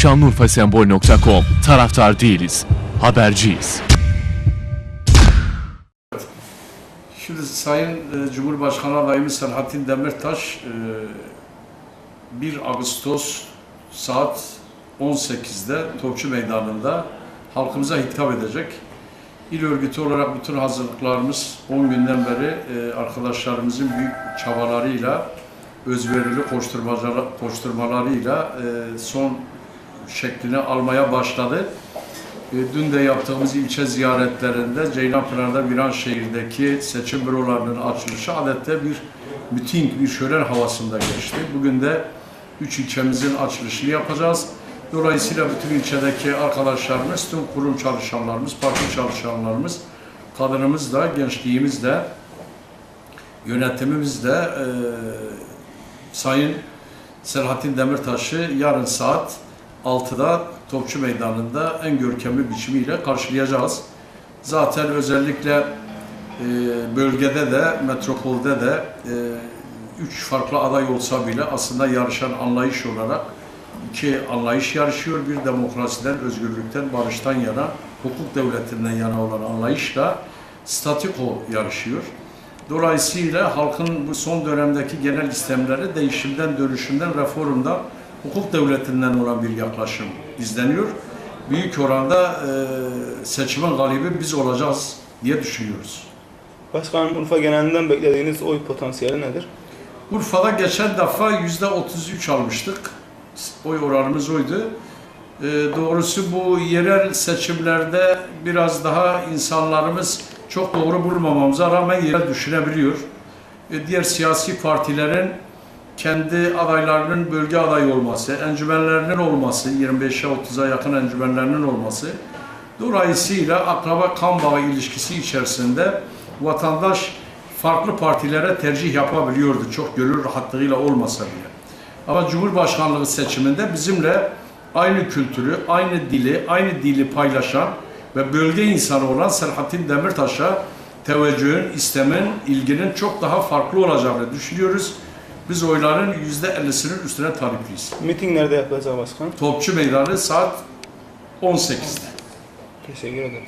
Şanlıurfasembol.com Taraftar değiliz, haberciyiz. Şimdi Sayın e, Cumhurbaşkanı adayımız Selahattin Demirtaş e, 1 Ağustos saat 18'de Topçu Meydanı'nda halkımıza hitap edecek. İl örgütü olarak bütün hazırlıklarımız 10 günden beri e, arkadaşlarımızın büyük çabalarıyla, özverili koşturmalarıyla e, son şeklini almaya başladı. E, Dün de yaptığımız ilçe ziyaretlerinde Ceylanpınar'da Viranşehir'deki seçim bürolarının açılışı adette bir miting, bir şölen havasında geçti. Bugün de üç ilçemizin açılışını yapacağız. Dolayısıyla bütün ilçedeki arkadaşlarımız, tüm kurum çalışanlarımız, parti çalışanlarımız, kadınımız da, gençliğimiz de, yönetimimiz de e, Sayın Selahattin Demirtaş'ı yarın saat 6'da Topçu Meydanı'nda en görkemli biçimiyle karşılayacağız. Zaten özellikle e, bölgede de, metropolde de e, üç farklı aday olsa bile aslında yarışan anlayış olarak iki anlayış yarışıyor. Bir demokrasiden, özgürlükten, barıştan yana, hukuk devletinden yana olan anlayışla statiko yarışıyor. Dolayısıyla halkın bu son dönemdeki genel istemleri değişimden, dönüşümden, reformdan, hukuk devletinden olan bir yaklaşım izleniyor. Büyük oranda e, seçimin galibi biz olacağız diye düşünüyoruz. Başkanım Urfa genelinden beklediğiniz oy potansiyeli nedir? Urfa'da geçen defa yüzde 33 almıştık. Oy oranımız oydu. Ee, doğrusu bu yerel seçimlerde biraz daha insanlarımız çok doğru bulmamamıza rağmen yere düşünebiliyor. Ee, diğer siyasi partilerin kendi adaylarının bölge adayı olması, encümenlerinin olması, 25'e 30'a yakın encümenlerinin olması, dolayısıyla akraba kan bağı ilişkisi içerisinde vatandaş farklı partilere tercih yapabiliyordu. Çok gönül rahatlığıyla olmasa bile. Ama Cumhurbaşkanlığı seçiminde bizimle aynı kültürü, aynı dili, aynı dili paylaşan ve bölge insanı olan Selahattin Demirtaş'a teveccühün, istemin, ilginin çok daha farklı olacağını düşünüyoruz. Biz oyların %50'sinin üstüne talipliyiz. Miting nerede yapılacak başkanım? Topçu Meydanı saat 18'de. Teşekkür ederim.